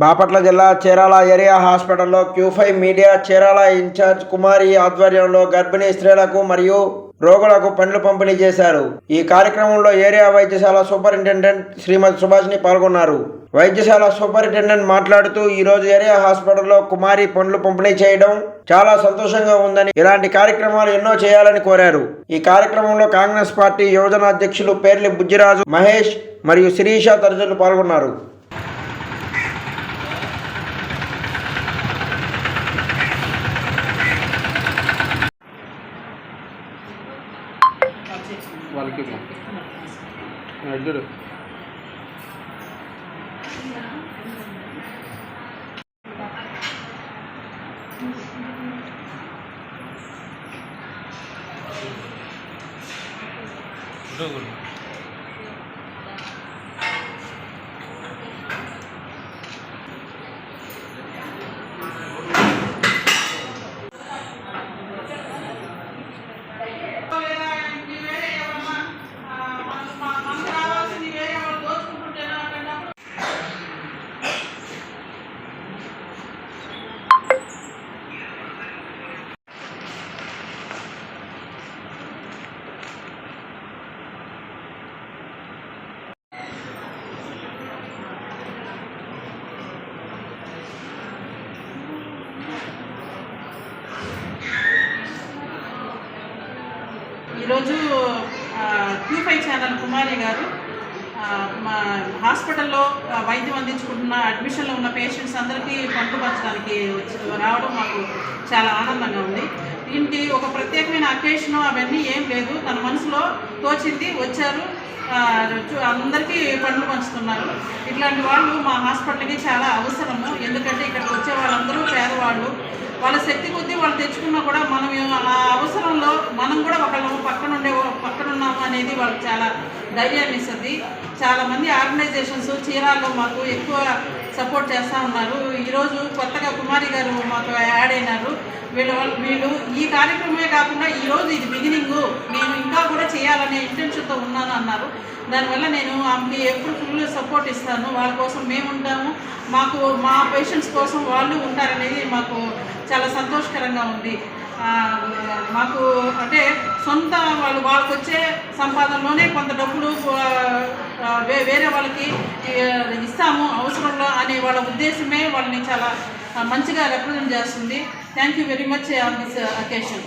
బాపట్ల జిల్లా చీరాల ఏరియా హాస్పిటల్లో Q five media Chirala in charge Kumari ఆధ్వర్యంలో గర్భిణీ స్త్రీలకు మరియు రోగులకు పండ్లు పంపిణీ చేశారు. ఈ కార్యక్రమంలో ఏరియా వైద్యశాల సూపరింటెండెంట్ శ్రీమతి సుభాష్ని పాల్గొన్నారు. వైద్యశాల సూపరింటెండెంట్ మాట్లాడుతూ ఈ రోజు ఏరియా హాస్పిటల్లో కుమారి పండ్లు పంపిణీ చేయడం చాలా సంతోషంగా ఉందని ఇలాంటి కార్యక్రమాలు ఎన్నో చేయాలని కోరారు. ఈ కార్యక్రమంలో కాంగ్రెస్ పార్టీ యువజన అధ్యక్షులు పేర్లి బుజ్జిరాజు మహేష్ మరియు శిరీష తదితరులు పాల్గొన్నారు. వాళ్ళకి ఇద్దరు ఈరోజు క్యూ ఫైవ్ ఛానల్ కుమారి గారు మా హాస్పిటల్లో వైద్యం అందించుకుంటున్న అడ్మిషన్లో ఉన్న పేషెంట్స్ అందరికీ పంటుపరచడానికి రావడం మాకు చాలా ఆనందంగా ఉంది. దీనికి ఒక ప్రత్యేకమైన అకేషన్ అవన్నీ ఏం లేదు. తన మనసులో తోచింది వచ్చారు. అందరికీ పండ్లు పంచుతున్నారు. ఇట్లాంటి వాళ్ళు మా హాస్పిటల్కి చాలా అవసరము. ఎందుకంటే ఇక్కడికి వచ్చే వాళ్ళందరూ పేదవాళ్ళు. వాళ్ళ శక్తి కొద్దీ వాళ్ళు తెచ్చుకున్నా కూడా మనం ఆ అవసరంలో మనం కూడా ఒకళ్ళ పక్కన ఉండే పక్కన ఉన్నాము అనేది వాళ్ళకి చాలా ధైర్యాన్ని ఇస్తుంది. చాలామంది ఆర్గనైజేషన్స్ చీరాల్లో మాకు ఎక్కువ సపోర్ట్ చేస్తూ ఉన్నారు. ఈరోజు కొత్తగా కుమారి గారు మాకు యాడ్ అయినారు. వీళ్ళ వీళ్ళు ఈ కార్యక్రమమే కాకుండా ఈరోజు ఇది బిగినింగ్ నేను చేయాలనే ఇంటెన్షన్తో ఉన్నాను అన్నారు. దానివల్ల నేను ఆమెకి ఎప్పుడు ఫుల్ సపోర్ట్ ఇస్తాను. వాళ్ళ కోసం మేము ఉంటాము. మాకు మా పేషెంట్స్ కోసం వాళ్ళు ఉంటారనేది మాకు చాలా సంతోషకరంగా ఉంది. మాకు అంటే సొంత వాళ్ళు వాళ్ళకి వచ్చే సంపాదనలోనే కొంత డబ్బులు వేరే వాళ్ళకి ఇస్తాము అవసరంలో అనే వాళ్ళ ఉద్దేశమే వాళ్ళని చాలా మంచిగా రిప్రజెంట్ చేస్తుంది. Thank you very much on this occasion